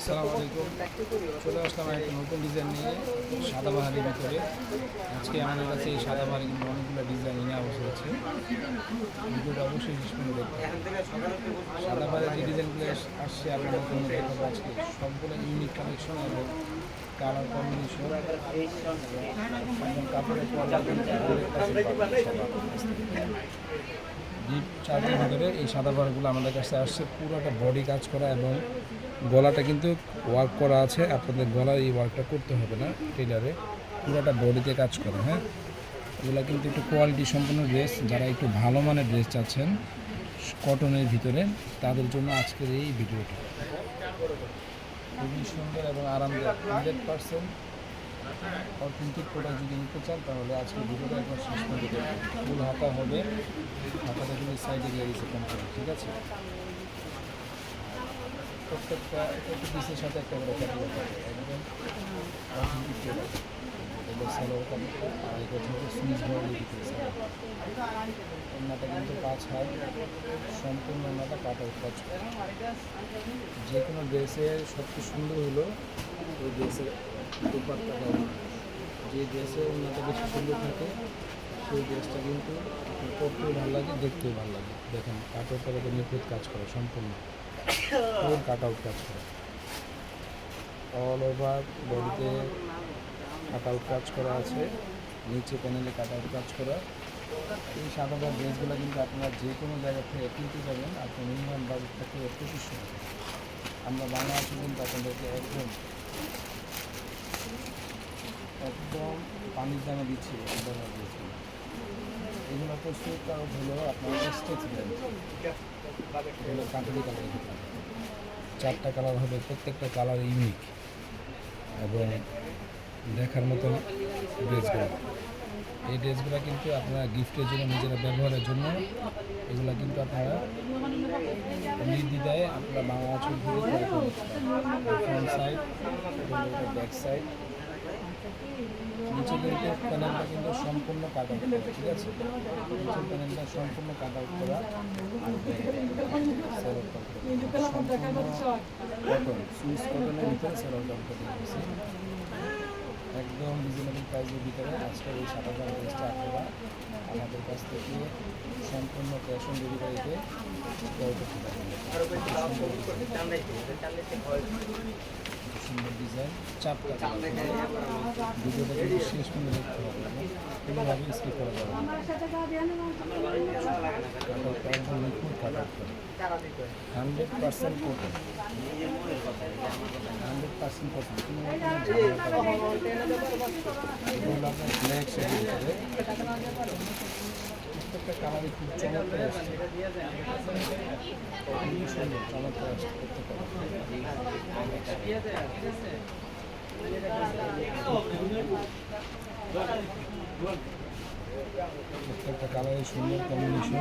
আসসালামু আলাইকুম। চলে আসলাম একটা নতুন ডিজাইন নিয়ে সাদাবাহারের ভিতরে। আজকে আমাদের কাছে এই সাদাবাহারের কিন্তু অনেকগুলো ডিজাইন নিয়ে অবশ্য আছে ভিডিওটা অবশ্যই শেষ পর্যন্ত দেখতে হবে। সাদাবাহারের যে ডিজাইনগুলো আস- আসছে আপনাদের জন্য দেখাবো আজকে, সবগুলো ইউনিক কালেকশন এবং কালার কম্বিনেশন কাপড়ের ডিপ চার্জের ভিতরে এই সাদা বারগুলো আমাদের কাছে আসছে। পুরোটা বডি কাজ করা এবং গলাটা কিন্তু ওয়ার্ক করা আছে, আপনাদের গলার এই ওয়ার্কটা করতে হবে না টেলারে পুরোটা বডিতে কাজ করে হ্যাঁ? এগুলো কিন্তু একটু কোয়ালিটি সম্পন্ন ড্রেস যারা একটু ভালো মানের ড্রেস চাচ্ছেন কটনের ভিতরে, তাদের জন্য আজকের এই ভিডিওটা। খুবই সুন্দর এবং আরামদায়ক হান্ড্রেড পার্সেন্ট অথেন্টিক প্রোডাক্ট যদি নিতে চান, তাহলে আজকে ভিডিওটা একবার শেষ করে দেবেন। ফুল হাতা হবে, হাতাটা কিন্তু সাইডে দিয়েছে কোম্পানি ঠিক আছে? প্রত্যেকটা প্রত্যেক সাথে একটা কিন্তু হাত সম্পূর্ণ। যে কোনো ড্রেসের সবচেয়ে সুন্দর হলো ওই দুপাট্টা যে ড্রেসের অন্যটা বেশি সুন্দর থাকে সেই ড্রেসটা কিন্তু পরতেও ভালো লাগে দেখতেও ভালো লাগে দেখেন কাটের পরে তো নিখুঁত কাজ করে সম্পূর্ণ পুরো কাট আউট কাজ করে অল ওভার বডিতে কাট আউট কাজ করা আছে। নিচে প্যানেলে কাট আউট কাজ করা। এই সাদা ড্রেসগুলো কিন্তু আপনারা যে কোনো জায়গা থেকে কিনতে পারবেন। আপনার মিনিমাম বাজেট থাকে পঁচিশশো টাকা। আমরা বাংলা আছি কিন্তু আপনাদেরকে একদম একদম পানির দামে দিচ্ছি একদম দিচ্ছি। এগুলো স্টেজ চারটা কালার হবে, প্রত্যেকটা কালার ইউনিক এবং দেখার মতো ড্রেসগুলো। এই ড্রেসগুলো কিন্তু আপনারা গিফটের জন্য, নিজেরা ব্যবহারের জন্য, এগুলো কিন্তু আপনারা নির্দ্বিধায় আপনারা বাংলা থেকে ফ্রন্ট সাইড ব্যাক সাইড নিচে কিন্তু প্যানেলটা কিন্তু সম্পূর্ণ কাট ঠিক আছে? নিচের প্যানেলটা সম্পূর্ণ কাট করা কটন সুইস কটনের ভিতরে দিয়েছি একদম রিজনেবল প্রাইসের ভিতরে আজকের এই সাত হাজার ড্রেসটা আপনারা আমাদের কাছ থেকে সম্পূর্ণ ক্যাশ অন ডেলিভারিতে ক্রয় করতে পারবেন সুন্দর ডিজাইন কালার ভিডিওটা কিন্তু শেষ পর্যন্ত দেখতে হবে। কোনোভাবে স্কিপ করা যাবে। কালারই খুব চমৎকার প্রত্যেকটা কালারের সুন্দর কম্বিনেশন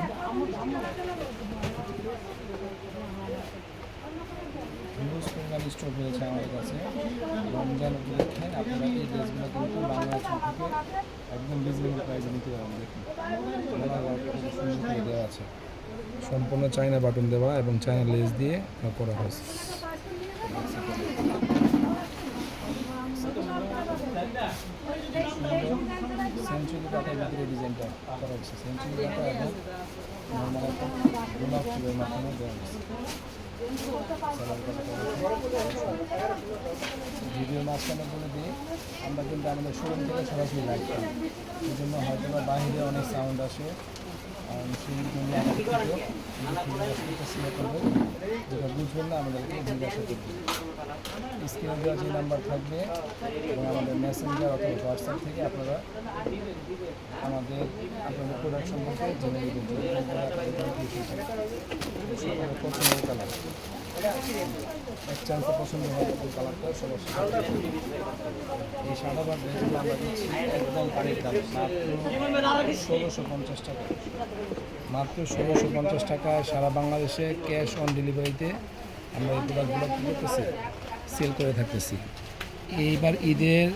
হিউজ পরিমাণ স্টক হয়েছে আমাদের কাছে রমজান উপলক্ষে একদম রিজনেবল প্রাইসে নিতে পারবেন দেখুন সুন্দর আছে সম্পূর্ণ চায়না বাটন দেওয়া এবং চায়না লেস দিয়ে করা হয়েছে। সেঞ্চুরি ডিজাইনটা হয়েছে। সেঞ্চুরি ফুলের দেওয়া ভিডিও মাঝখানে বলে দিই, আমরা কিন্তু আমাদের শোরুম থেকে সরাসরি করি। এই জন্য হয়তো বা বাইরে অনেক সাউন্ড আসে। সেই জন্য সিলেক্ট আমাদেরকে দেওয়া যে নাম্বার থাকবে এবং আমাদের মেসেঞ্জার অথবা হোয়াটসঅ্যাপ থেকে আপনারা আমাদের আপনাদের প্রোডাক্ট সম্পর্কে জেনে কোনো পছন্দের কালার এক চান্সে পছন্দ হয় ওই কালারটা সবার এই সাদা বা আমরা একদম পানির দাম ষোলোশো পঞ্চাশ টাকা মাত্র ষোলোশো পঞ্চাশ টাকা সারা বাংলাদেশে ক্যাশ অন ডেলিভারিতে আমরা এই প্রোডাক্টগুলো কী করতেছি সেল করে থাকতেছি। এইবার ঈদের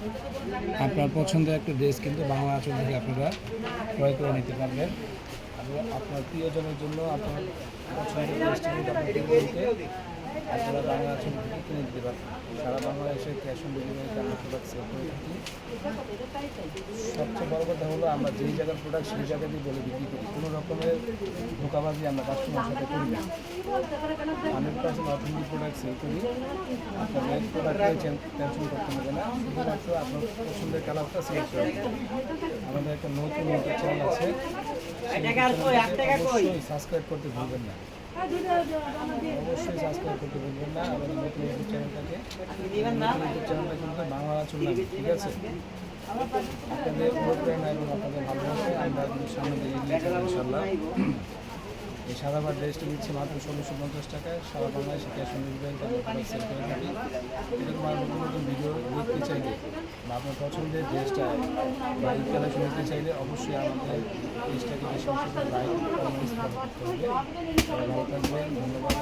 আপনার পছন্দের একটা ড্রেস কিন্তু বাংলা আঁচল থেকে আপনারা ক্রয় করে নিতে পারবেন। আপনার প্রিয়জনের জন্য আপনার পছন্দের ড্রেসটা কিন্তু আপনার বাংলাদেশ থেকে কিনে দিতে পারবেন। সারা বাংলাদেশে ক্যাশ অন ডেলিভারিতে আমরা প্রোডাক্ট সেল করে থাকি। সবচেয়ে বড় কথা হলো আমরা যেই জায়গার প্রোডাক্ট সেই জায়গাতেই বলে বিক্রি করি। কোনো রকমের ধোকাবাজি আমরা কাস্টমার সাথে করি না। Hundred percent authentic product sale করি। আপনাদের প্রোডাক্টে টেনশন করতে হবে না। শুধুমাত্র আপনার পছন্দের কালারটা সিলেক্ট করে আমাদের একটা নতুন ইউটিউব চ্যানেল আছে। অবশ্যই সাবস্ক্রাইব করতে ভুলবেন না। অবশ্যই সাবস্ক্রাইব করতে ভুলবেন না। আমাদের নতুন ইউটিউব চ্যানেলটাকে নতুন ইউটিউব চ্যানেলটা কিন্তু বাংলা চললাম ঠিক আছে? আপনাদের অনুপ্রেরণা এবং আপনাদের ভালোবাসে আমরা সামনে এই সাদাবার ড্রেসটা দিচ্ছি মাত্র ষোলোশো পঞ্চাশ টাকায়। সারা বাংলাদেশে ক্যাশ অন ডেলিভারিতে আমরা সেল থাকি। এরকম আর নতুন নতুন ভিডিও দেখতে চাইলে বা আপনার পছন্দের ড্রেসটা বা এই কালেকশন নিতে চাইলে অবশ্যই আমাদের ড্রেসটাকে বেশি বেশি করে ধন্যবাদ।